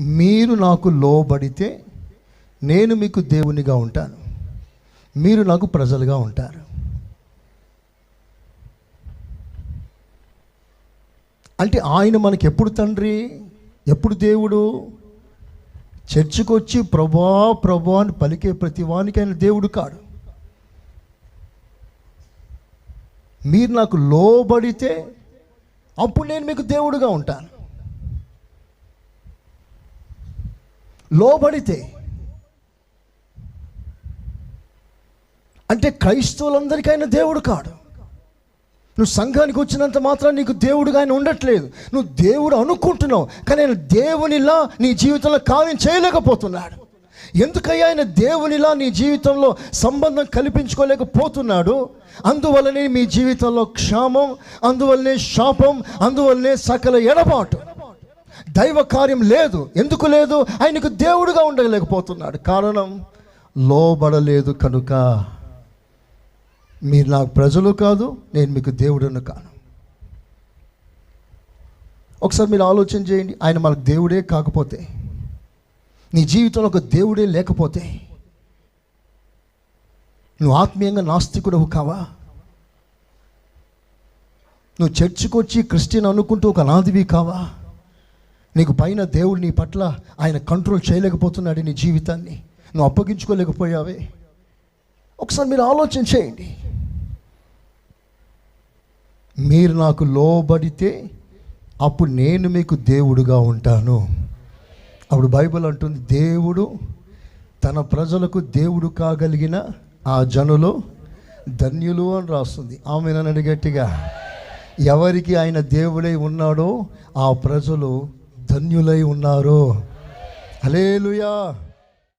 మీరు నాకు లోబడితే నేను మీకు దేవునిగా ఉంటాను. మీరు నాకు ప్రజలుగా ఉంటారు. అంటే ఆయన మనకి ఎప్పుడు తండ్రి? ఎప్పుడు దేవుడు? చర్చికి వచ్చి ప్రభా ప్రభా అని పలికే ప్రతి వానికి ఆయన దేవుడు కాడు. మీరు నాకు లోబడితే అప్పుడు నేను మీకు దేవుడుగా ఉంటాను. లోబడితే. అంటే క్రైస్తవులందరికీ ఆయన దేవుడు కాడు. నువ్వు సంఘానికి వచ్చినంత మాత్రం నీకు దేవుడుగా ఆయన ఉండట్లేదు. నువ్వు దేవుడు అనుకుంటున్నావు కానీ ఆయన దేవునిలా నీ జీవితంలో కార్యం చేయలేకపోతున్నాడు. ఎందుకయ్యా ఆయన దేవునిలా నీ జీవితంలో సంబంధం కల్పించుకోలేకపోతున్నాడు? అందువల్లనే మీ జీవితంలో క్షామం అందువల్లనే శాపం అందువల్లనే సకల ఎడబాటు. దైవ కార్యం లేదు. ఎందుకు లేదు? ఆయనకు దేవుడుగా ఉండలేకపోతున్నాడు. కారణం లోబడలేదు కనుక మీరు నాకు ప్రజలు కాదు నేను మీకు దేవుడను కాను. ఒకసారి మీరు ఆలోచన చేయండి ఆయన మనకు దేవుడే కాకపోతే నీ జీవితంలో ఒక దేవుడే లేకపోతే నువ్వు ఆత్మీయంగా నాస్తికుడవు కావా? నువ్వు చర్చికి వచ్చి క్రిస్టియన్ అనుకుంటూ ఒక అనాదివి కావా? నీకు పైన దేవుడు నీ పట్ల ఆయన కంట్రోల్ చేయలేకపోతున్నాడు నీ జీవితాన్ని. నువ్వు అప్పగించుకోలేకపోయావే. ఒకసారి మీరు ఆలోచన చేయండి. మీరు నాకు లోబడితే అప్పుడు నేను మీకు దేవుడుగా ఉంటాను. అప్పుడు బైబిల్ అంటుంది దేవుడు తన ప్రజలకు దేవుడు కాగలిగిన ఆ జనులు ధన్యులు అని రాస్తుంది. ఆమె నన్ను గట్టిగా ఎవరికి ఆయన దేవుడై ఉన్నాడో ఆ ప్రజలు ధన్యులై ఉన్నారు. హలేలుయా